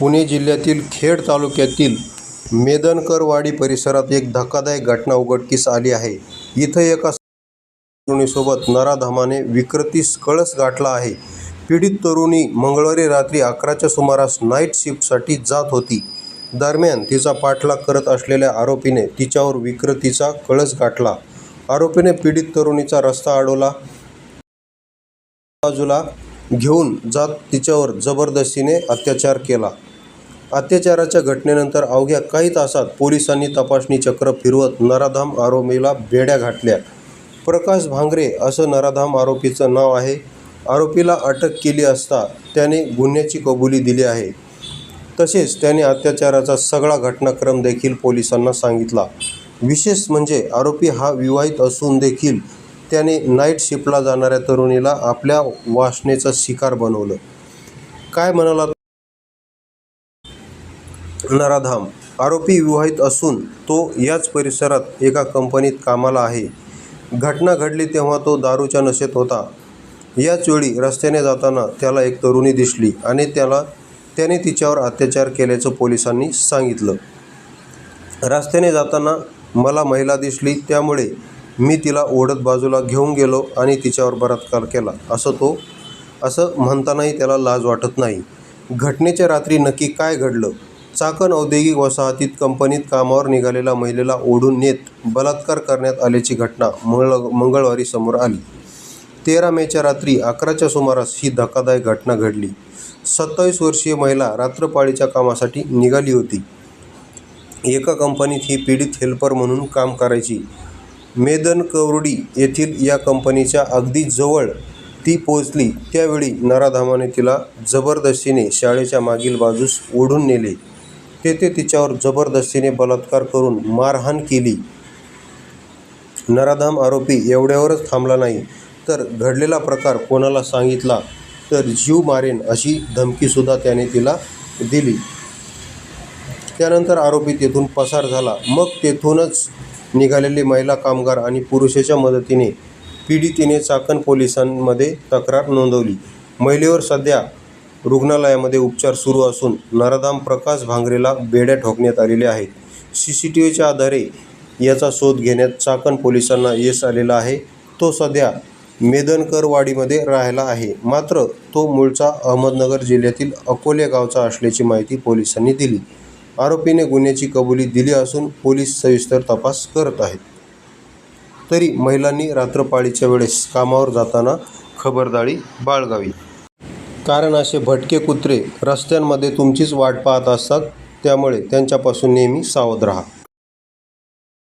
पुणे जिल्ह्यातील खेड तालुक्यातील मेदनकरवाडी परिसरात एक धक्कादायक घटना उघडकीस आली आहे. इथं एका तरुणीसोबत नराधमाने विकृतीस कळस गाठला आहे. पीडित तरुणी मंगळवारी रात्री अकराच्या सुमारास नाईट शिफ्टसाठी जात होती. दरम्यान तिचा पाठलाग करत असलेल्या आरोपीने तिच्यावर विकृतीचा कळस गाठला. आरोपीने पीडित तरुणीचा रस्ता अडवला. बाजूला घेऊन जात तिच्यावर जबरदस्तीने अत्याचार केला. अत्याचाराच्या घटनेनंतर अवघ्या काही तासात पोलिसांनी तपासणी चक्र फिरवत नराधाम आरोपीला बेड्या घातल्या. प्रकाश भांगरे असं नराधाम आरोपीचं नाव आहे. आरोपीला अटक केली असता त्याने गुन्ह्याची कबुली दिली आहे. तसेच त्याने अत्याचाराचा सगळा घटनाक्रम देखील पोलिसांना सांगितला. विशेष म्हणजे आरोपी हा विवाहित असून देखील त्याने नाईट शिफ्टला जाणाऱ्या तरुणीला आपल्या वासनेचा शिकार बनवलं. काय म्हणाला नराधाम आरोपी विवाहित असून तो याच परिसरात एका कंपनीत कामाला आहे. घटना घडली तेव्हा तो दारूच्या नशेत होता. याच वेळी रस्त्याने जाताना त्याला एक तरुणी दिसली आणि त्याला त्याने तिच्यावर अत्याचार केल्याचं पोलिसांनी सांगितलं. रस्त्याने जाताना मला महिला दिसली त्यामुळे मी तिला ओढत बाजूला घेऊन गेलो आणि तिच्यावर बलात्कार केला. असं तो असं म्हणतानाही त्याला लाज वाटत नाही. घटनेच्या रात्री नक्की काय घडलं? चाकण औद्योगिक वसाहतीत कंपनीत कामावर निघालेल्या महिलेला ओढून नेत बलात्कार करण्यात आल्याची घटना मंगळ मंगळवारी समोर आली. तेरा मेच्या रात्री अकराच्या सुमारास ही धक्कादायक घटना घडली. सत्तावीस वर्षीय महिला रात्रपाळीच्या कामासाठी निघाली होती. एका कंपनीत ही पीडित हेल्पर म्हणून काम करायची मेदन कवरडी येथील या कंपनीच्या अगदी जवळ ती पोचली त्यावेळी नराधामाने तिला जबरदस्तीने शाळेच्या मागील बाजूस ओढून नेले. तेथे तिच्यावर जबरदस्तीने बलात्कार करून मारहाण केली. नराधाम आरोपी एवढ्यावरच थांबला नाही. तर घडलेला प्रकार कोणाला सांगितला? तर जीव मारेन अशी धमकीसुद्धा त्याने तिला दिली. त्यानंतर आरोपी तेथून पसार झाला. मग तेथूनच निघालेली महिला कामगार आणि पुरुषाच्या मदतीने पीडितीने चाकण पोलिसांमध्ये तक्रार नोंदवली. महिलेवर सध्या रुग्णालयामध्ये उपचार सुरू असून नराधाम प्रकाश भांगरेला बेड्या ठोकण्यात आलेल्या आहेत. सी सी टी व्हीच्या आधारे याचा शोध घेण्यात चाकण पोलिसांना यश आलेला आहे. तो सध्या मेदनकरवाडीमध्ये राहिला आहे. मात्र तो मूळचा अहमदनगर जिल्ह्यातील अकोले गावचा असल्याची माहिती पोलिसांनी दिली. आरोपीने गुन्ह्याची कबुली दिली असून पोलीस सविस्तर तपास करत आहेत. तरी महिलांनी रात्रपाळीच्या वेळेस कामावर जाताना खबरदारी बाळगावी. कारण असे भटके कुत्रे रस्त्यांमध्ये तुमचीच वाट पाहत असतात त्यामुळे त्यांच्यापासून नेहमी सावध राहा.